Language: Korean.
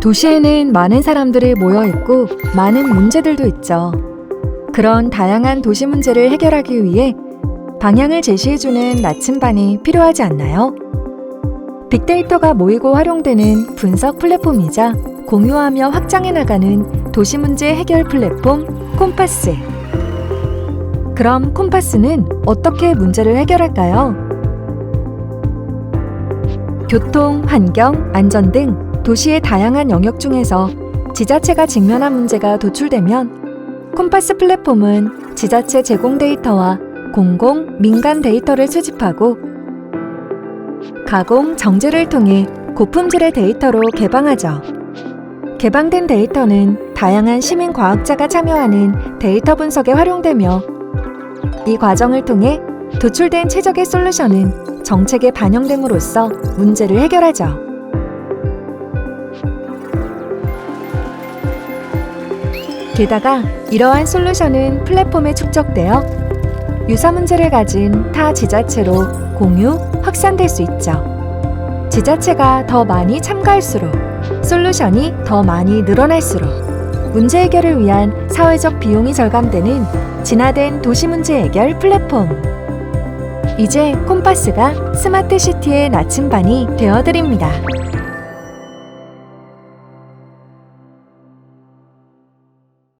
도시에는 많은 사람들이 모여 있고 많은 문제들도 있죠. 그런 다양한 도시 문제를 해결하기 위해 방향을 제시해주는 나침반이 필요하지 않나요? 빅데이터가 모이고 활용되는 분석 플랫폼이자 공유하며 확장해 나가는 도시 문제 해결 플랫폼 콤파스. 그럼 콤파스는 어떻게 문제를 해결할까요? 교통, 환경, 안전 등 도시의 다양한 영역 중에서 지자체가 직면한 문제가 도출되면 콤파스 플랫폼은 지자체 제공 데이터와 공공, 민간 데이터를 수집하고 가공, 정제를 통해 고품질의 데이터로 개방하죠. 개방된 데이터는 다양한 시민 과학자가 참여하는 데이터 분석에 활용되며 이 과정을 통해 도출된 최적의 솔루션은 정책에 반영됨으로써 문제를 해결하죠. 게다가 이러한 솔루션은 플랫폼에 축적되어 유사 문제를 가진 타 지자체로 공유, 확산될 수 있죠. 지자체가 더 많이 참가할수록 솔루션이 더 많이 늘어날수록 문제 해결을 위한 사회적 비용이 절감되는 진화된 도시 문제 해결 플랫폼. 이제 콤파스가 스마트 시티의 나침반이 되어드립니다.